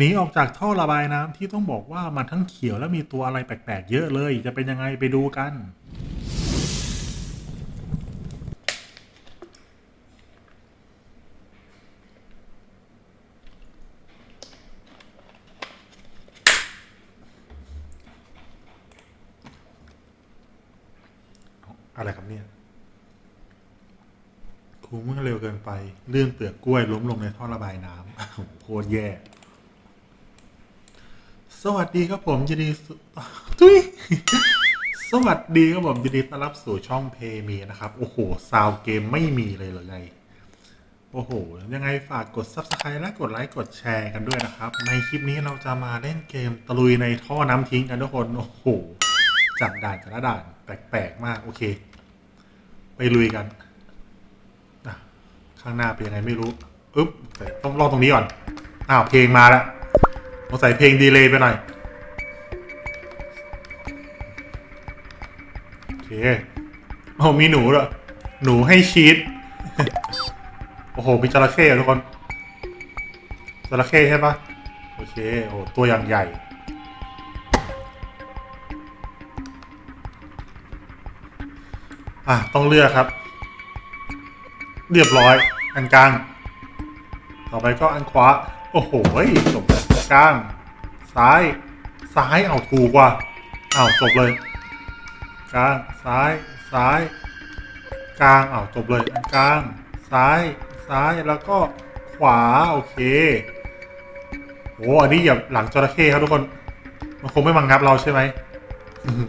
หนีออกจากท่อระบายน้ำที่ต้องบอกว่ามันทั้งเขียวและมีตัวอะไรแปลกๆเยอะเลย จะเป็นยังไงไปดูกันอะไรครับเนี่ยครูเมื่อเร็วเกินไป เลื่อนเปลือกกล้วยล้มลงในท่อระบายน้ำโหโคตรแย่ สวัสดีครับผมยินดีสุทุยสวัสดีครับผมยินดีต้อนรับสู่ช่องเพมีนะครับ โอ้โห ซาวเกมไม่มีเลยเหรอไง โอ้โห ยังไงฝากกด subscribe และกดไลค์กดแชร์กันด้วยนะครับ ในคลิปนี้เราจะมาเล่นเกมตะลุยในท่อน้ำทิ้งกันทุกคน โอ้โห จับด่านแต่ละด่านแปลกๆมาก โอเค ไปลุยกันอะข้างหน้าเป็นยังไงไม่รู้ อึ๊บแต่ต้องลองตรงนี้ก่อน อ้าว เพลงมาแล้ว สงสัยเพลงดีเลย์ไปหน่อย โอเคโอ้มีหนูเหรอหนูให้ชีสโอ้โห มีจระเข้ทุกคนจระเข้ใช่ปะโอเค โอ้โหตัวอย่างใหญ่อะ ต้องเลือกครับ เรียบร้อย อันกลาง ต่อไปก็อันขวา โอ้โหจบ กลาง ซ้าย ซ้ายเอาถูกว่ะเอาจบเลย กลาง ซ้าย ซ้าย กลางเอาจบเลย กลาง ซ้าย ซ้าย แล้วก็ขวา โอเคโอ้อันนี้อย่าหลังจระเข้ครับทุกคน มันคงไม่มังงับเราใช่ไหมอืม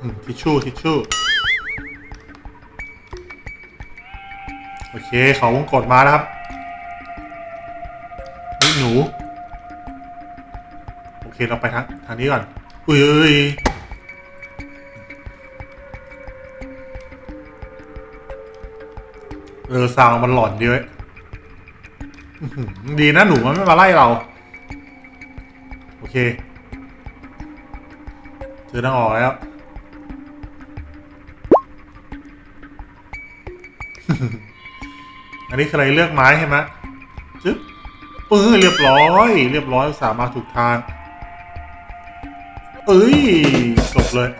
อืมทิชชู่ ทิชชู่ โอเค เขาวงกดมาแล้วครับ เคเราไปทางทางนี้ก่อน อุ้ยเอ้ยเออซาวมันหลอนดีเว้ยดีนะหนูมันไม่มาไล่เรา โอเคเจอทางออกแล้วอันนี้คืออะไรเลือกไม้ใช่ไหมจึ๊บปื้อเรียบร้อย เรียบร้อยสามารถถูกทาง เอ้ยจบเลย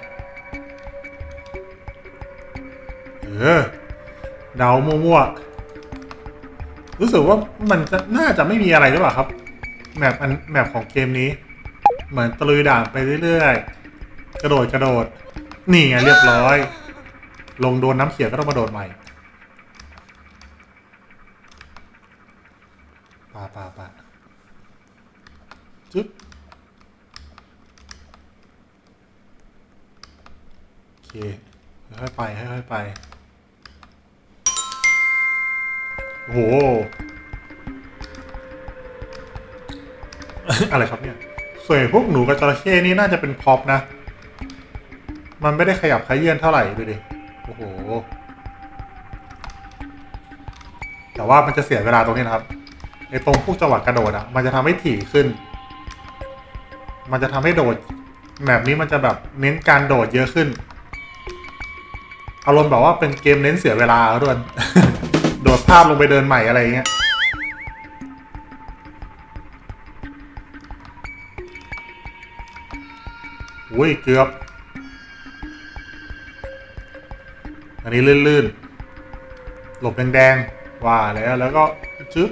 เออเดามั่วๆรู้สึกว่ามันจะน่าจะไม่มีอะไรหรือเปล่าครับ แมปอันแมปของเกมนี้ เหมือนตะลุยด่านไปเรื่อยๆ กระโดดกระโดด นี่ไงเรียบร้อย ลงโดนน้ำเขียวก็ต้องมาโดดใหม่ปาปาปาจึ๊บ โอ เคค่อยๆไปค่อยๆไปโอ้โหอะไรครับเนี่ยส่วนพวกหนูกับจระเข้นี่น่าจะเป็นพ็อปนะ มันไม่ได้ขยับขยื่นเท่าไหร่ดูดิ โอ้โห แต่ว่ามันจะเสียเวลาตรงนี้นะครับ ไอ้ตรงพวกจังหวะกระโดดอะ มันจะทำให้ถี่ขึ้น มันจะทำให้โดดแบบนี้มันจะแบบเน้นการโดดเยอะขึ้น อารมณ์แบบว่าเป็นเกมเน้นเสียเวลาด้วยโดดภาพลงไปเดินใหม่อะไรอย่างเงี้ยอุ้ยเกือบ อันนี้ลื่นๆ หลบแดงๆ ว่าแล้วแล้วก็จึ๊บ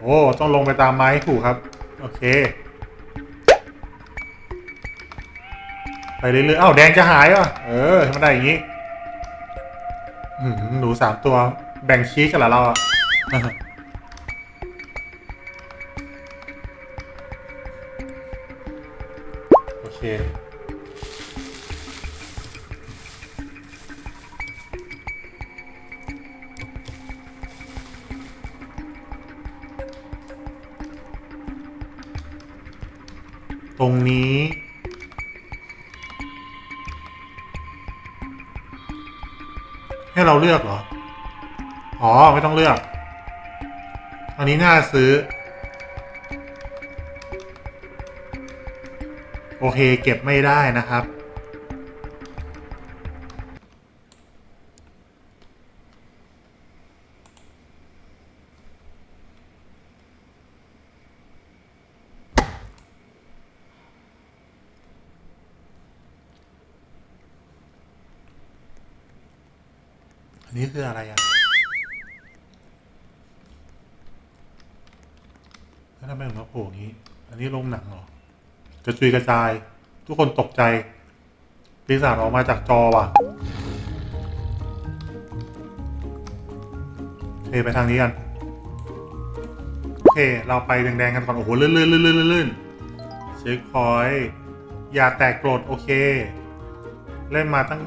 โอ้ ต้องลงไปตามไม้ถูกครับ โอเค ไปเรื่อยๆอ้าวแดงจะหายว่ะเออให้มันได้อย่างนี้หือหนูสามตัวแบ่งชี้กันเหรอเราอะโอเคตรงนี้ เราเลือกเหรอ อ๋อ ไม่ต้องเลือก อันนี้น่าซื้อ โอเค เก็บไม่ได้นะครับ คืออะไรอะแล้วทำไมถึงมาโผล่งนี้ อันนี้โรงหนังเหรอกระจุยกระจาย ทุกคนตกใจปีศาจออกมาจากจอว่ะโอเคไปทางนี้กัน โอเค เราไปแดงๆกันก่อน โอ้โหลื่นลื่นลื่นลื่นลื่นเช็คพอยต์อย่าแตกโกรดโอเค เล่นมาตั้ง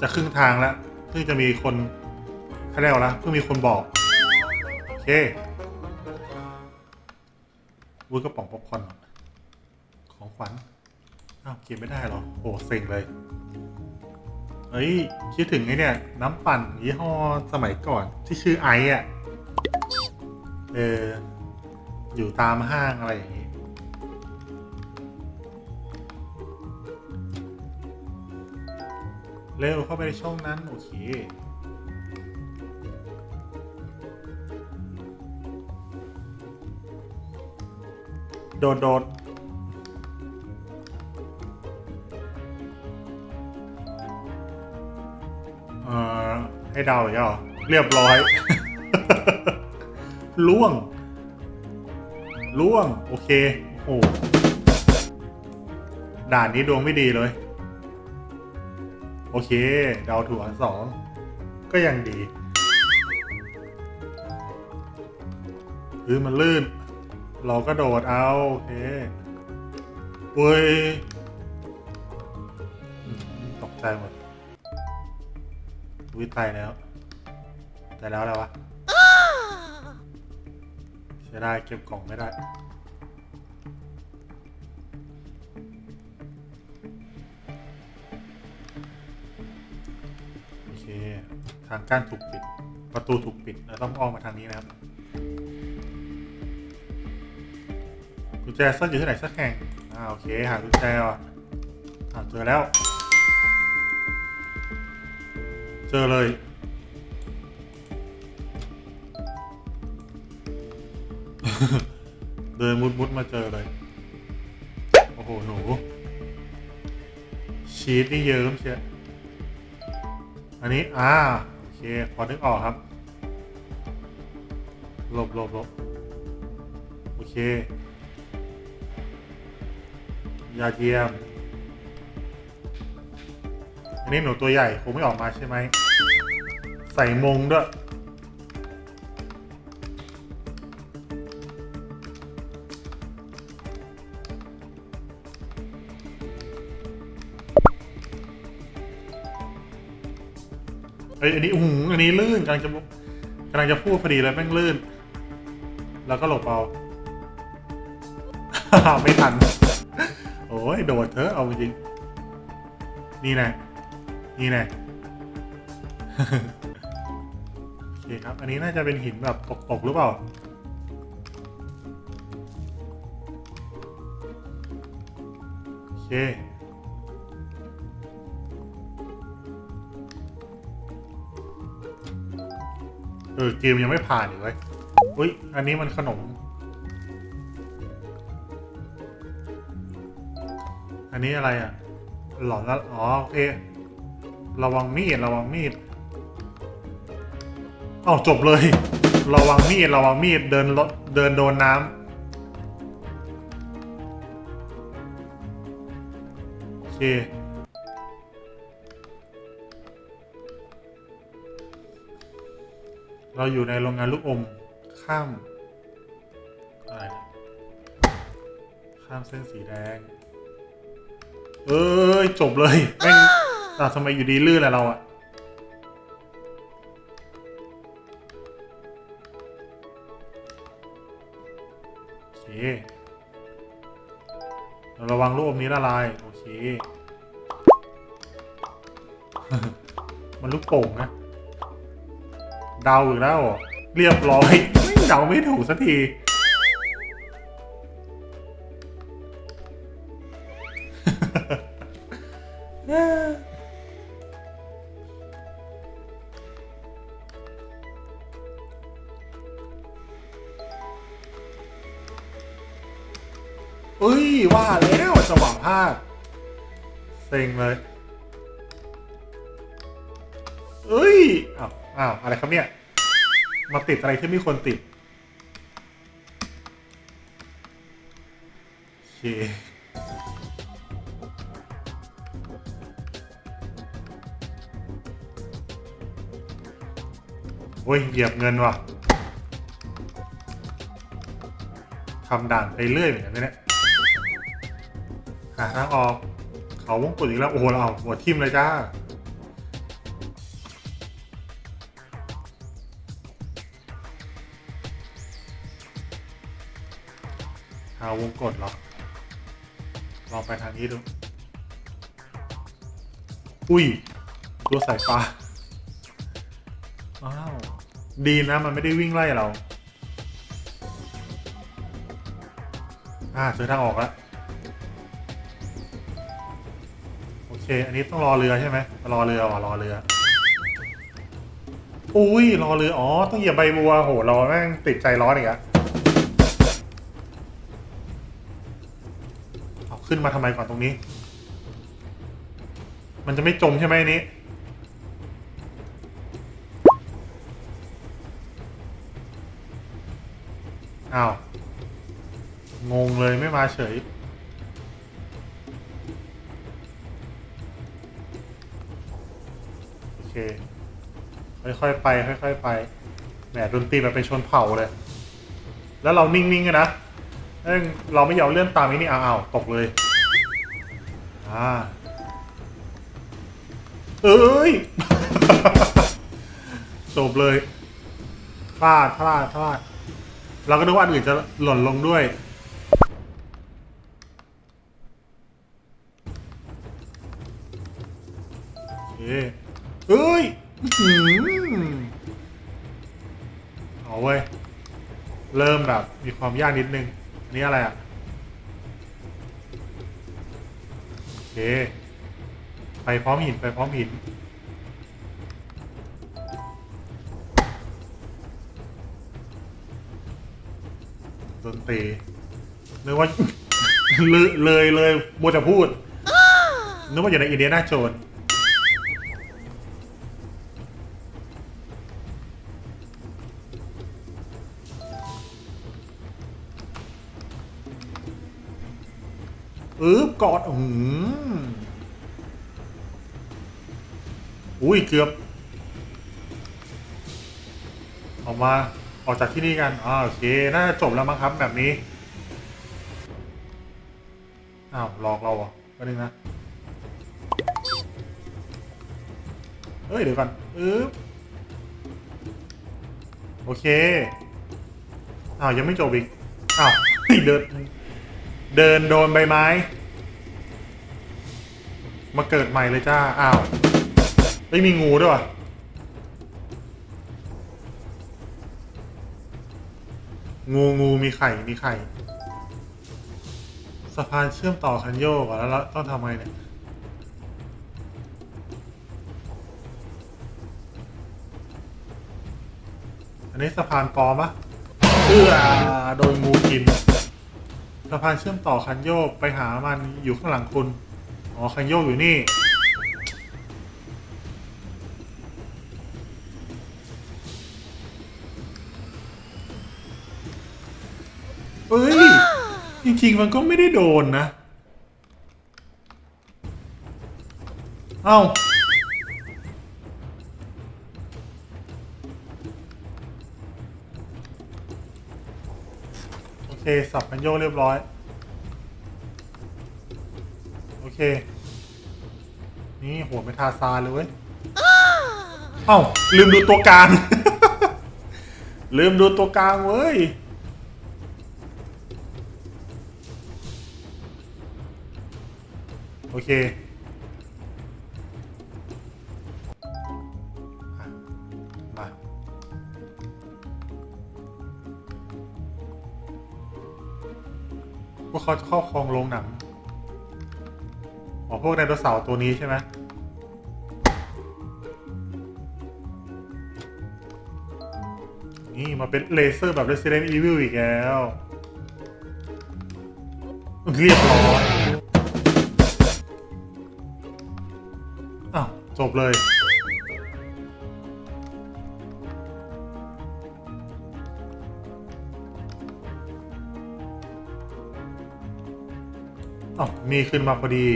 จะครึ่งทางแล้วเพิ่งจะมีคน เขาเรียกว่าอะเพิ่งมีคนบอก โอเควุ้ยกระป๋องป๊อปคอนของขวัญอ้าวเก็บไม่ได้หรอโอ้เซ็งเลย เฮ้ย คิดถึงไอ้เนี่ย น้ำปั่นยี่ห้อสมัยก่อนที่ชื่อไอซ์อะ เออ อยู่ตามห้างอะไรอย่างงี้เร็วเข้าไปในช่องนั้น โอเค โดดโดดเอ่อให้เดาอีกแล้วเหรอเรียบร้อย ล่วง ล่วง โอเค โอ้โหด่านนี้ดวงไม่ดีเลย โอเค เดาถูกอันสอง ก็ยังดี คือมันลื่น เราก็โดดเอาโอเคเว้ยตกใจหมดวิตายแล้วตายแล้วอะไรวะเสียดายเก็บกล่องไม่ได้โอเคทางกั้นถูกปิด ประตูถูกปิดเราต้องอ้อมมาทางนี้นะครับ กุญแจซ่อนอยู่ที่ไหนสักแห่ง อ่าโอเคหากุญแจว่ะอ่าเจอแล้ว เจอเลย เดินมุดมุดมาเจอเลย โอ้โห หนู ชีสนี่เยิ้มเชียอันนี้ อ่า โอเค พอนึกออกครับ หลบหลบหลบโอเค ยาเยี่ยม อันนี้หนูตัวใหญ่คงไม่ออกมาใช่ไหม ใส่มงด้วย เอ้ยอันนี้หูอันนี้ลื่นกำลังจะกำลังจะพูดพอดีเลยแม่งลื่น แล้วก็หลบเอา ไม่ทัน ยโดดเถอะเอาจริง นี่น่นี่น่โอเคครับ อันนี้น่าจะเป็นหินแบบตกๆหรือเปล่า โอเคเออเกมยังไม่ผ่านอีกเว้ยอุ้ย อันนี้มันขนม นี้อะไรอะ หลอนแล้วอ๋อโอเค ระวังมีดระวังมีดอ้าจบเลย ระวังมีดระวังมีดเดินเดินโดนน้ำโอเคเราอยู่ในโรงงานลูกอม ข้ามอะไรข้ามเส้นสีแดง เอ้ยจบเลยแม่งอะทำไมอยู่ดีลื่นล่ะเราอะโอเคเราระวังลูกอมนี้ละลาย โอเค มันลูกโป่งนะ เดาอีกแล้ว เรียบร้อยเดาไม่ถูกสักที เซ็งเลยเอ้ยอ้าวอ้าวอะไรครับเนี่ย มาติดอะไรที่ไม่ควรติดโอเคโอ้ยเหยียบเงินว่ะทำด่านไปเรื่อยเหมือนกันเนี่ยหาทางออก เขาวงกดอีกแล้ว โอ้โหเราเอาหัวทิ่มเลยจ้าหาวงกดหรอ ลองไปทางนี้ดู อุ้ย ตัวสายฟ้าอ้าว ดีนะ มันไม่ได้วิ่งไล่เรา อ่าเจอทางออกแล้ว เค อันนี้ต้องรอเรือใช่ไหมรอเรือว่ะรอเรือ อุ้ยรอเรือ อ๋อ ต้องเหยียบใบบัว โหราแม่งติดใจร้อนอีกอะเอาขึ้นมาทำไมก่อนตรงนี้ มันจะไม่จมใช่ไหมอันนี้ อ้าว งงเลยไม่มาเฉย ค่อยๆไปค่อยๆไปแหมดนตรีแบบเป็นชนเผ่าเลย แล้วเรานิ่งๆกันนะเอ้ยเราไม่ยอมเลื่อนตามไอ้นี่อ้าวๆตกเลยอ่าเอ้ย จบเลยพลาดพลาดพลาดเราก็นึกว่าอันอื่นจะหล่นลงด้วยโอเคเอ้ย หือเอาเว้ย เริ่มแบบ มีความยากนิดนึง อันนี้อะไรอะ โอเค ไปพร้อมหิน ไปพร้อมหิน ดนตรีนึกว่า เลยเลยเลยมัวแต่พูด นึกว่าอยู่ในอินเดียนาโจนส์ อึ๊บกอดอืมอุ้ยเกือบ ออกมาออกจากที่นี่กันอ่าโอเค น่าจะจบแล้วมั้งครับแบบนี้ อ้าวหลอกเราอะก็นึงนะ เอ้ย เดี๋ยวก่อนอึ๊บโอเค อ้าว ยังไม่จบอีก อ้าวเดิน เดินโดนใบไม้ มาเกิดใหม่เลยจ้า อ้าวไม่มีงูด้วยวะงูงูมีไข่ มีไข่ สะพานเชื่อมต่อคันโยกอแล้วเราต้องทำไงเนี่ย อันนี้สะพานปลอมปะเอือโดนงูกินะพานเชื่อมต่อคันโยกไปหามันอยู่ข้างหลังคุณ อ๋อ คันโยกอยู่นี่ เอ้ย จริงๆ มันก็ไม่ได้โดนนะ เอ้า เคสับกันโยกเรียบร้อย โอเค นี่หัวเป็นทาซานเลยเว้ยเอ้าลืมดูตัวกลาง ลืมดูตัวกลางเว้ยโอเค เขาจะครอบครองโรงหนังอ๋อพวกไดโนเสาร์ตัวนี้ใช่ไหมนี่มาเป็นเลเซอร์แบบ Resident Evil อีกแล้ว เรียบร้อย อ้าว จบเลย นี่ขึ้นมาพอดี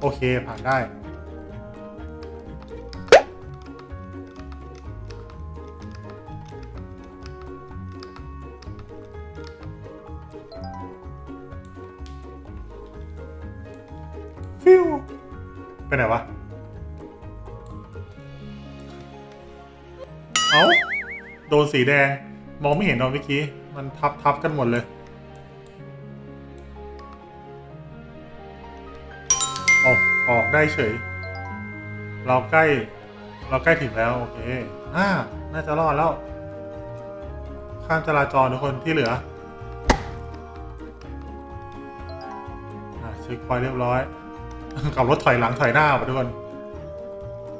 โอเคผ่านได้ ฟิวไปไหนวะ เอ้า โดนสีแดง มองไม่เห็นตอนเมื่อกี้ มันทับทับกันหมดเลย ออกได้เฉย เราใกล้ เราใกล้ถึงแล้ว โอเคอ่าน่าจะรอดแล้ว ข้ามจราจรทุกคนที่เหลืออ่าเช็คพอยเรียบร้อย กับรถถอยหลังถอยหน้าไปทุกคน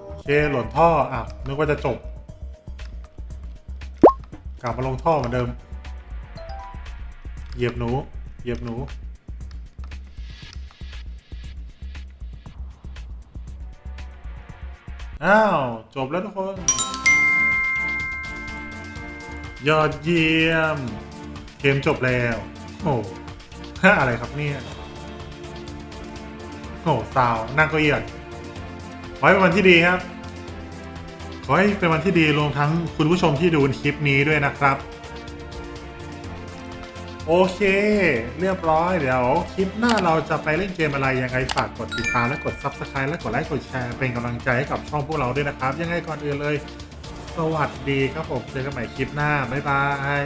โอเคหล่นท่ออะนึกว่าจะจบ กลับมาลงท่อเหมือนเดิม เหยียบหนู เหยียบหนู อ้าว จบแล้วทุกคน ยอดเยี่ยม เกมจบแล้ว โอ้อะไรครับเนี่ยโอ้สาวนั่งเก็เอียดขอให้เป็นวันที่ดีครับ ขอให้เป็นวันที่ดีรวมทั้งคุณผู้ชมที่ดูคลิปนี้ด้วยนะครับ โอเค เรียบร้อยเดี๋ยวคลิปหน้าเราจะไปเล่นเกมอะไรยังไงฝากกดติดตามและกด Subscribe และกดไลค์กดแชร์เป็นกำลังใจให้กับช่องพวกเราด้วยนะครับ ยังไงก่อนอื่นเลย สวัสดีครับผมเจอกันใหม่คลิปหน้า บ๊ายบาย